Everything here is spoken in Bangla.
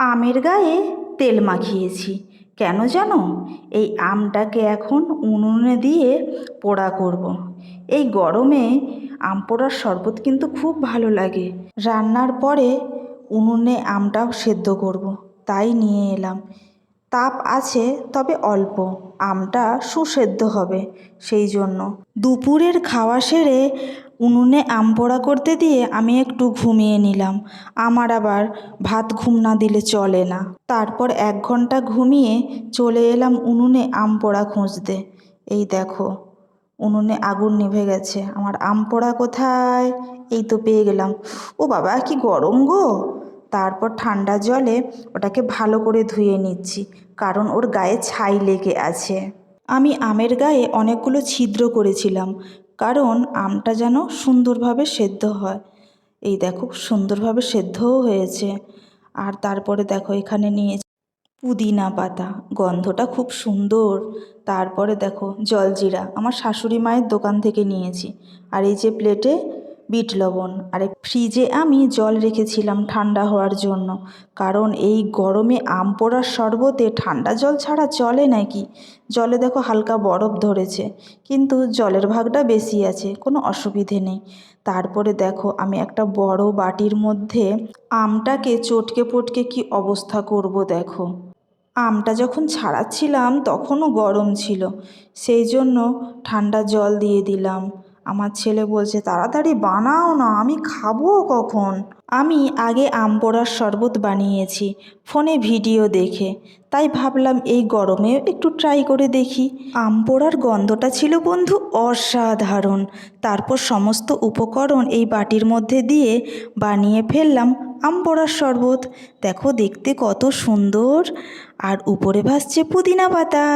আমের গায়ে তেল মাখিয়েছি। কেন জানো? এই আমটাকে এখন উনুনে দিয়ে পোড়া করব। এই গরমে আম পোড়ার শরবত কিন্তু খুব ভালো লাগে। রান্নার পরে উনুনে আমটাও সেদ্ধ করব। তাই নিয়ে এলাম। তাপ আছে, তবে অল্প। আমটা সুসেদ্ধ হবে, সেই জন্য। দুপুরের খাওয়া সেরে উনুনে আম পোড়া করতে দিয়ে আমি একটু ঘুমিয়ে নিলাম। আমার আবার ভাত ঘুম না দিলে চলে না। তারপর এক ঘণ্টা ঘুমিয়ে চলে এলাম উনুনে আম পোড়া খুঁজতে। এই দেখো, উনুনে আগুন নিভে গেছে। আমার আম পোড়া কোথায়? এই তো পেয়ে গেলাম। ও বাবা, কি গরম গো! তারপর ঠান্ডা জলে ওটাকে ভালো করে ধুয়ে নিচ্ছি, কারণ ওর গায়ে ছাই লেগে আছে। আমি আমের গায়ে অনেকগুলো ছিদ্র করেছিলাম। কারণ আমটা যেন সুন্দরভাবে সেদ্ধ হয়। এই দেখো, সুন্দরভাবে সেদ্ধও হয়েছে। আর তারপরে দেখো, এখানে নিয়েছি পুদিনা পাতা। গন্ধটা খুব সুন্দর। তারপরে দেখো, জলজিরা। আমার শাশুড়ি মায়ের দোকান থেকে নিয়েছি। আর এই যে প্লেটে বিট লবণ। আর, ফ্রিজে আমি জল রেখেছিলাম ঠান্ডা হওয়ার জন্য। কারণ এই গরমে আম পোড়ার শরবতে ঠান্ডা জল ছাড়া চলে নাকি? জলে দেখো হালকা বরফ ধরেছে, কিন্তু জলের ভাগটা বেশি আছে, কোনো অসুবিধে নেই। তারপরে দেখো, আমি একটা বড় বাটির মধ্যে আমটাকে চটকে পটকে কি অবস্থা করব দেখো। আমটা যখন ছাড়াচ্ছিলাম, তখনও গরম ছিল। সেই জন্য ঠান্ডা জল দিয়ে দিলাম। আমার ছেলে বলছে, তাড়াতাড়ি বানাও না, আমি খাব কখন? আমি আগে আম পোড়ার শরবত বানিয়েছি, ফোনে ভিডিও দেখে। তাই ভাবলাম এই গরমে একটু ট্রাই করে দেখি। আম পোড়ার গন্ধটা ছিল বন্ধু অসাধারণ। তারপর সমস্ত উপকরণ এই বাটির মধ্যে দিয়ে বানিয়ে ফেললাম আম পোড়ার শরবত। দেখো, দেখতে কত সুন্দর। আর উপরে ভাসছে পুদিনা পাতা।